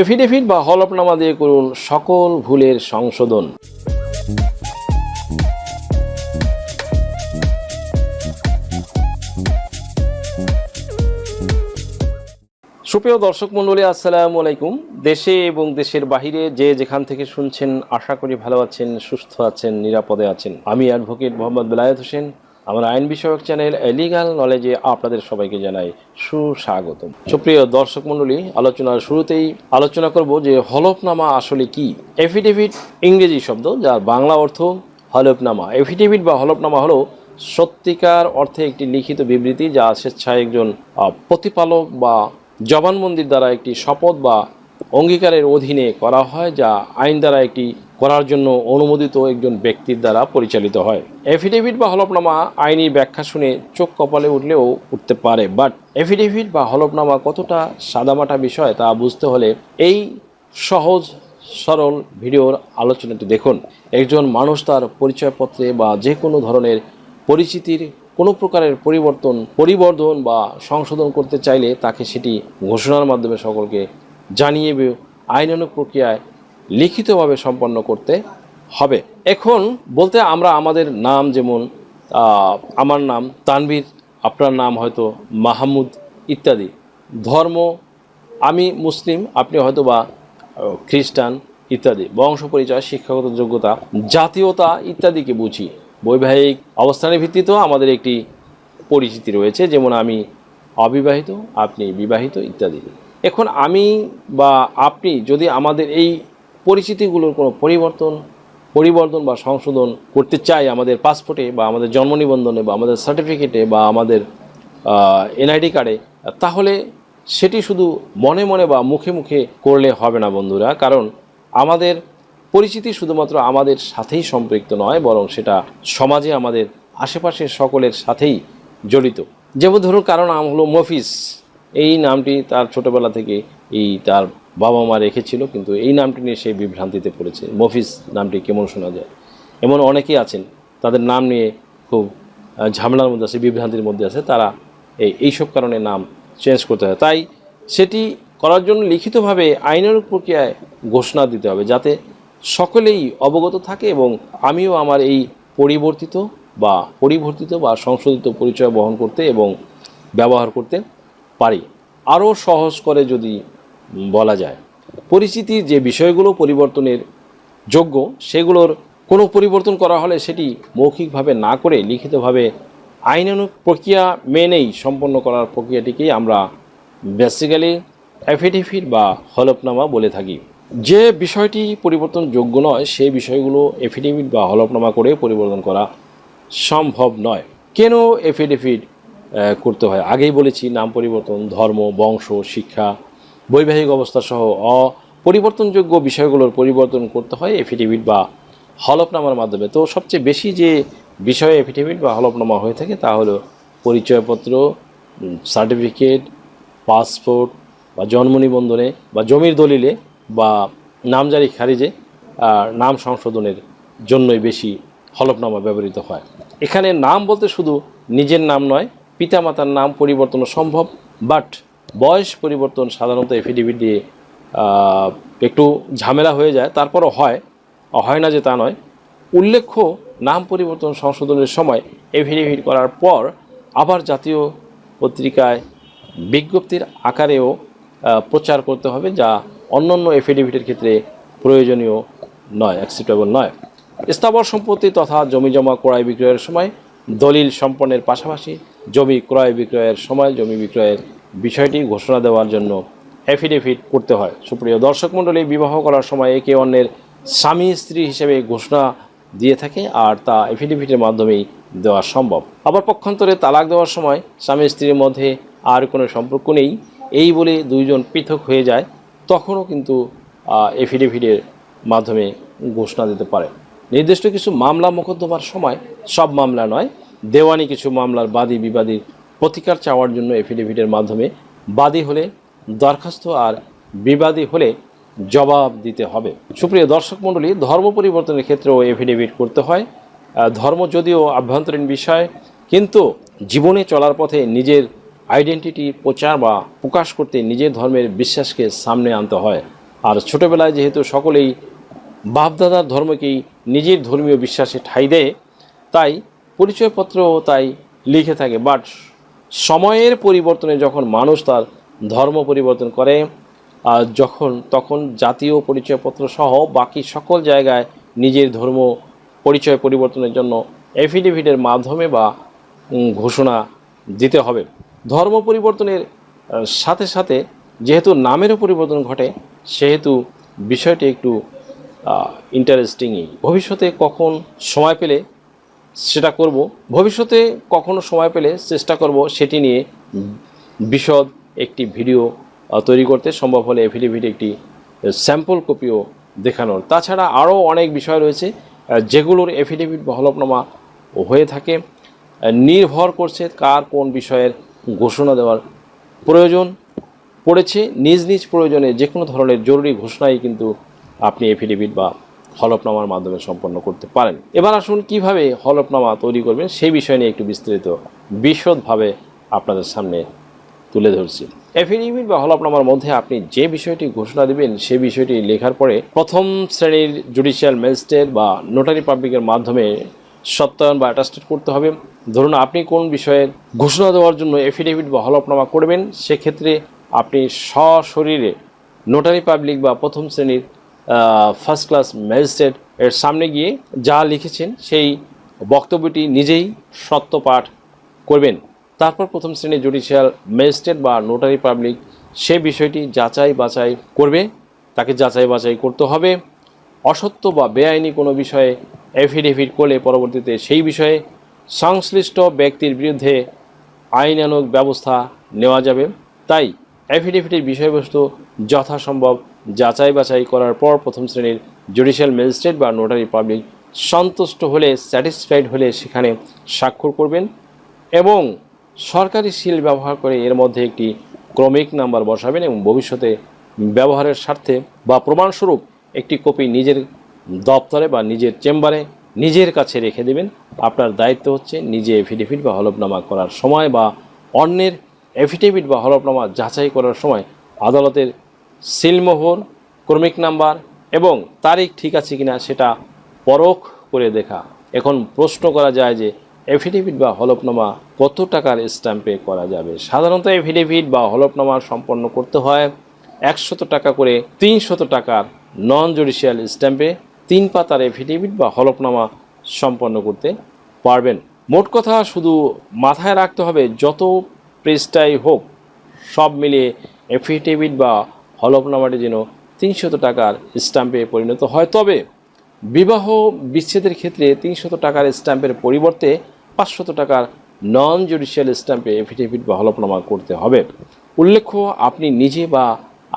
Affidavit বা হলফনামা দিয়ে করুন সকল ভুলের সংশোধন। সুপ্রিয় দর্শক মণ্ডলী, আসসালামু আলাইকুম। দেশে এবং দেশের বাহিরে যে যেখান থেকে শুনছেন, আশা করি ভালো আছেন, সুস্থ আছেন, নিরাপদে আছেন। আমি অ্যাডভোকেট মোহাম্মদ বেলায়েত হোসেন। আমার আইন বিষয়ক চ্যানেল লিগাল নলেজে আপনাদের সবাইকে জানাই সুস্বাগতম। সুপ্রিয় দর্শক মণ্ডলী, আলোচনার শুরুতেই আলোচনা করব যে হলফনামা আসলে কি? এফিডেভিট ইংরেজি শব্দ, যার বাংলা অর্থ হলফনামা। এফিডেভিট বা হলফনামা হলো সত্যিকার অর্থে একটি লিখিত বিবৃতি যা স্বেচ্ছায় একজন প্রতিপালক বা জবানবন্দির দ্বারা একটি শপথ বা অঙ্গীকারের অধীনে করা হয়, যা আইন দ্বারা একটি করার জন্য অনুমোদিত একজন ব্যক্তির দ্বারা পরিচালিত হয়। এফিডেভিট বা হলফনামা আইনি ব্যাখ্যা শুনে চোখ কপালে উঠলেও উঠতে পারে বাট এফিডেভিট বা হলফনামা কতটা সাদামাটা বিষয় তা বুঝতে হলে এই সহজ, সরল ভিডিওর আলোচনাটি দেখুন। একজন মানুষ তার পরিচয়পত্রে বা যে কোনো ধরনের পরিচিতির কোনো প্রকারের পরিবর্তন, পরিবর্ধন বা সংশোধন করতে চাইলে তাকে সেটি ঘোষণার মাধ্যমে সকলকে জানিয়ে আইনানুগ প্রক্রিয়ায় লিখিতভাবে সম্পন্ন করতে হবে। এখন বলতে আমরা আমাদের নাম যেমন আমার নাম তানভীর, আপনার নাম হয়তো মাহমুদ ইত্যাদি। ধর্ম, আমি মুসলিম, আপনি হয়তো বা খ্রিস্টান ইত্যাদি। বংশ পরিচয়, শিক্ষাগত যোগ্যতা, জাতীয়তা ইত্যাদিকে বুঝি। বৈবাহিক অবস্থানের ভিত্তিতেও আমাদের একটি পরিচিতি রয়েছে, যেমন আমি অবিবাহিত, আপনি বিবাহিত ইত্যাদি। এখন আমি বা আপনি যদি আমাদের এই পরিচিতিগুলোর কোনো পরিবর্তন পরিবর্তন বা সংশোধন করতে চাই আমাদের পাসপোর্টে বা আমাদের জন্ম নিবন্ধনে বা আমাদের সার্টিফিকেটে বা আমাদের এনআইডি কার্ডে তাহলে সেটি শুধু মনে মনে বা মুখে মুখে করলে হবে না বন্ধুরা। কারণ আমাদের পরিচিতি শুধুমাত্র আমাদের সাথেই সম্পৃক্ত নয়, বরং সেটা সমাজে আমাদের আশেপাশের সকলের সাথেই জড়িত। যেমন ধরুন কারণ নাম হলো মফিস এই নামটি তার ছোটবেলা থেকে এই তার বাবা মা রেখেছিল, কিন্তু এই নামটি নিয়ে সেই বিভ্রান্তিতে পড়েছে। মফিস নামটি কেমন শোনা যায়? এমন অনেকেই আছেন, তাদের নাম নিয়ে খুব ঝামেলার মধ্যে আছে, বিভ্রান্তির মধ্যে আছে, তারা এই, এইসব কারণে নাম চেঞ্জ করতে হয়। তাই সেটি করার জন্য লিখিতভাবে আইনের প্রক্রিয়ায় ঘোষণা দিতে হবে, যাতে সকলেই অবগত থাকে এবং আমিও আমার এই পরিবর্তিত বা পরিবর্তিত বা সংশোধিত পরিচয় বহন করতে এবং ব্যবহার করতে পারি। আরও সহজ করে যদি বলা যায়। পরিচিতির যে বিষয়গুলো পরিবর্তনের যোগ্য, সেগুলোর কোনো পরিবর্তন করা হলে সেটি মৌখিকভাবে না করে লিখিতভাবে আইনানুগ প্রক্রিয়া মেনেই সম্পন্ন করার প্রক্রিয়াটিকেই আমরা বেসিক্যালি অ্যাফিডেভিট বা হলফনামা বলে থাকি। যে বিষয়টি পরিবর্তন যোগ্য নয়, সেই বিষয়গুলো এফিডেভিট বা হলফনামা করে পরিবর্তন করা সম্ভব নয়। কেন এফিডেভিট করতে হয়? আগেই বলেছি, নাম পরিবর্তন, ধর্ম, বংশ, শিক্ষা বৈবাহিক অবস্থা সহ অপরিবর্তনযোগ্য বিষয়গুলোর পরিবর্তন করতে হয় এফিডেভিট বা হলফনামার মাধ্যমে। তো সবচেয়ে বেশি যে বিষয়ে এফিডেভিট বা হলফনামা হয়ে থাকে তা হলো পরিচয়পত্র সার্টিফিকেট, পাসপোর্ট বা জন্ম নিবন্ধনে বা জমির দলিলে বা নামজারি খারিজে নাম সংশোধনের জন্যই বেশি হলফনামা ব্যবহৃত হয়। এখানে নাম বলতে শুধু নিজের নাম নয়, পিতামাতার নাম পরিবর্তন সম্ভব বাট বয়স পরিবর্তন সাধারণত এফিডেভিট দিয়ে একটু ঝামেলা হয়ে যায়, তারপরও হয়। হয় না যে তা নয়। উল্লেখ্য, নাম পরিবর্তন সংশোধনের সময় এফিডেভিট করার পর আবার জাতীয় পত্রিকায় বিজ্ঞপ্তির আকারেও প্রচার করতে হবে, যা অন্যান্য এফিডেভিটের ক্ষেত্রে প্রয়োজনীয় নয় অ্যাকসেপ্টেবল নয়। স্থাবর সম্পত্তি তথা জমি জমা ক্রয় বিক্রয়ের সময় দলিল সম্পন্নের পাশাপাশি জমি ক্রয় বিক্রয়ের সময় জমি বিক্রয়ের বিষয়টি ঘোষণা দেওয়ার জন্য অ্যাফিডেভিট করতে হয়। সুপ্রিয় দর্শক মণ্ডলী, বিবাহ করার সময় একে অন্যের স্বামী, স্ত্রী হিসেবে ঘোষণা দিয়ে থাকে আর তা এফিডেভিটের মাধ্যমেই দেওয়া সম্ভব। আবার পক্ষান্তরে তালাক দেওয়ার সময় স্বামী, স্ত্রীর মধ্যে আর কোনো সম্পর্ক নেই। এই বলে দুইজন পৃথক হয়ে যায়, তখনও কিন্তু এফিডেভিটের মাধ্যমে ঘোষণা দিতে পারে। নির্দিষ্ট কিছু মামলা মোকদ্দমার সময় সব মামলা নয়, দেওয়ানি কিছু মামলার বাদী বিবাদীর প্রতিকার চাওয়ার জন্য এফিডেভিটের মাধ্যমে বাদী হলে দরখাস্ত আর বিবাদী হলে জবাব দিতে হবে। সুপ্রিয় দর্শক মণ্ডলী, ধর্ম পরিবর্তনের ক্ষেত্রেও এফিডেভিট করতে হয়। ধর্ম যদিও আভ্যন্তরীণ বিষয়, কিন্তু জীবনে চলার পথে নিজের আইডেন্টিটি প্রচার বা প্রকাশ করতে নিজের ধর্মের বিশ্বাসকে সামনে আনতে হয়। আর ছোটোবেলায় যেহেতু সকলেই বাপদাদার ধর্মকেই নিজের ধর্মীয় বিশ্বাসে ঠাঁই দেয়, তাই পরিচয়পত্রও তাই লিখে থাকে। বাট সময়ের পরিবর্তনে যখন মানুষ তার ধর্ম পরিবর্তন করে, আর যখন, তখন জাতীয় পরিচয়পত্র সহ বাকি সকল জায়গায় নিজের ধর্ম পরিচয় পরিবর্তনের জন্য এফিডেভিটের মাধ্যমে বা ঘোষণা দিতে হবে। ধর্ম পরিবর্তনের সাথে সাথে যেহেতু নামেরও পরিবর্তন ঘটে, সেহেতু বিষয়টি একটু ইন্টারেস্টিংই ভবিষ্যতে কখন সময় পেলে সেটা করব। ভবিষ্যতে কখনো সময় পেলে চেষ্টা করব সেটি নিয়ে বিশদ একটি ভিডিও তৈরি করতে। সম্ভব হলে এফিডেভিট একটি স্যাম্পল কপিও দেখানোর। তাছাড়া আরও অনেক বিষয় রয়েছে যেগুলোর এফিডেভিট বা হলফনামা হয়ে থাকে। নির্ভর করছে কার কোন বিষয়ের ঘোষণা দেওয়ার প্রয়োজন পড়েছে। নিজ নিজ প্রয়োজনে যে কোনো ধরনের জরুরি ঘোষণাই কিন্তু আপনি এফিডেভিট বা হলফনামার মাধ্যমে সম্পন্ন করতে পারেন। এবার আসুন কীভাবে হলফনামা তৈরি করবেন সেই বিষয় নিয়ে একটু বিস্তারিত, বিশদভাবে আপনাদের সামনে তুলে ধরছি। এফিডেভিট বা হলফনামার মধ্যে আপনি যে বিষয়টি ঘোষণা দিবেন সেই বিষয়টি লেখার পরে প্রথম শ্রেণির জুডিশিয়াল ম্যাজিস্ট্রেট বা নোটারি পাবলিকের মাধ্যমে সত্যায়ন বা অ্যাটাস্টেড করতে হবে। ধরুন, আপনি কোন বিষয়ের ঘোষণা দেওয়ার জন্য এফিডেভিট বা হলফনামা করবেন, সেক্ষেত্রে আপনি সশরীরে নোটারি পাবলিক বা প্রথম শ্রেণির ফার্স্ট ক্লাস ম্যাজিস্ট্রেট এর সামনে গিয়ে যা লিখেছেন সেই বক্তব্যটি নিজেই সত্যপাঠ করবেন। তারপর প্রথম শ্রেণির জুডিশিয়াল ম্যাজিস্ট্রেট বা নোটারি পাবলিক সে বিষয়টি যাচাই বাছাই করবে। তাকে যাচাই বাছাই করতে হবে। অসত্য বা বেআইনি কোনো বিষয়ে এফিডেভিট করলে পরবর্তীতে সেই বিষয়ে সংশ্লিষ্ট ব্যক্তির বিরুদ্ধে আইনানুগ ব্যবস্থা নেওয়া যাবে। তাই অ্যাফিডেভিটের বিষয়বস্তু যথাসম্ভব যাচাই বাছাই করার পর প্রথম শ্রেণির জুডিশিয়াল ম্যাজিস্ট্রেট বা নোটারি পাবলিক সন্তুষ্ট হলে স্যাটিসফাইড হলে সেখানে স্বাক্ষর করবেন এবং সরকারি সিল ব্যবহার করে এর মধ্যে একটি ক্রমিক নাম্বার বসাবেন এবং ভবিষ্যতে ব্যবহারের স্বার্থে বা প্রমাণস্বরূপ একটি কপি নিজের দপ্তরে বা নিজের চেম্বারে নিজের কাছে রেখে দেবেন। আপনার দায়িত্ব হচ্ছে নিজে এফিডেভিট বা হলফনামা করার সময় বা অন্যের এফিডেভিট বা হলফনামা যাচাই করার সময় আদালতের সিলমোহর, ক্রমিক নাম্বার এবং তারিখ ঠিক আছে কিনা সেটা পরখ করে দেখা। এখন প্রশ্ন করা যায় যে এফিডেভিট বা হলফনামা কত টাকার স্ট্যাম্পে করা যাবে? সাধারণত এফিডেভিট বা হলফনামা সম্পন্ন করতে হয় একশত টাকা করে তিনশত টাকার নন জুডিশিয়াল স্ট্যাম্পে। তিন পাতার এফিডেভিট বা হলফনামা সম্পন্ন করতে পারবেন। মোট কথা শুধু মাথায় রাখতে হবে যত প্রেসটাই হোক, সব মিলিয়ে এফিডেভিট বা হলফনামাটি যেন তিনশত টাকার স্ট্যাম্পে পরিণত হয়। তবে বিবাহ বিচ্ছেদের ক্ষেত্রে তিনশত টাকার স্ট্যাম্পের পরিবর্তে পাঁচশত টাকার নন জুডিশিয়াল স্ট্যাম্পে এফিডেভিট বা হলফনামা করতে হবে। উল্লেখ্য, আপনি নিজে বা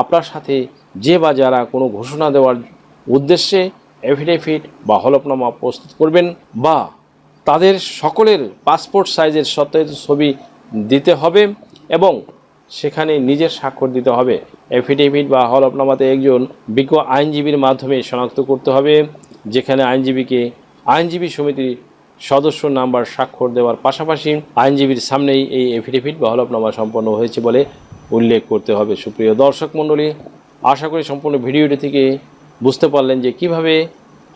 আপনার সাথে যে বা যারা কোনো ঘোষণা দেওয়ার উদ্দেশ্যে এফিডেভিট বা হলফনামা প্রস্তুত করবেন বা তাদের সকলের পাসপোর্ট সাইজের সত্যায়িত ছবি দিতে হবে এবং সেখানে নিজের স্বাক্ষর দিতে হবে। এফিডেভিট বা হলফনামাতে একজন বিজ্ঞ আইনজীবীর মাধ্যমে শনাক্ত করতে হবে, যেখানে আইনজীবীকে আইনজীবী সমিতির সদস্য নাম্বার স্বাক্ষর দেওয়ার পাশাপাশি আইনজীবীর সামনেই এই এফিডেভিট বা হলফনামা সম্পন্ন হয়েছে বলে উল্লেখ করতে হবে। সুপ্রিয় দর্শক মণ্ডলী, আশা করি সম্পূর্ণ ভিডিওটি থেকে বুঝতে পারলেন যে কীভাবে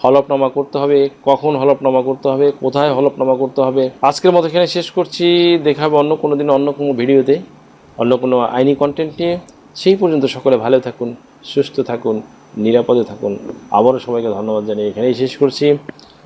হলফনামা করতে হবে, কখন হলফনামা করতে হবে, কোথায় হলফনামা করতে হবে। আজকের মতো এখানে শেষ করছি। দেখা হবে অন্য কোনো দিন অন্য কোনো ভিডিওতে, অন্য কোনো আইনি কন্টেন্ট নিয়ে। সেই পর্যন্ত সকলে ভালো থাকুন, সুস্থ থাকুন, নিরাপদে থাকুন। আবারও সবাইকে ধন্যবাদ জানিয়ে এখানেই শেষ করছি।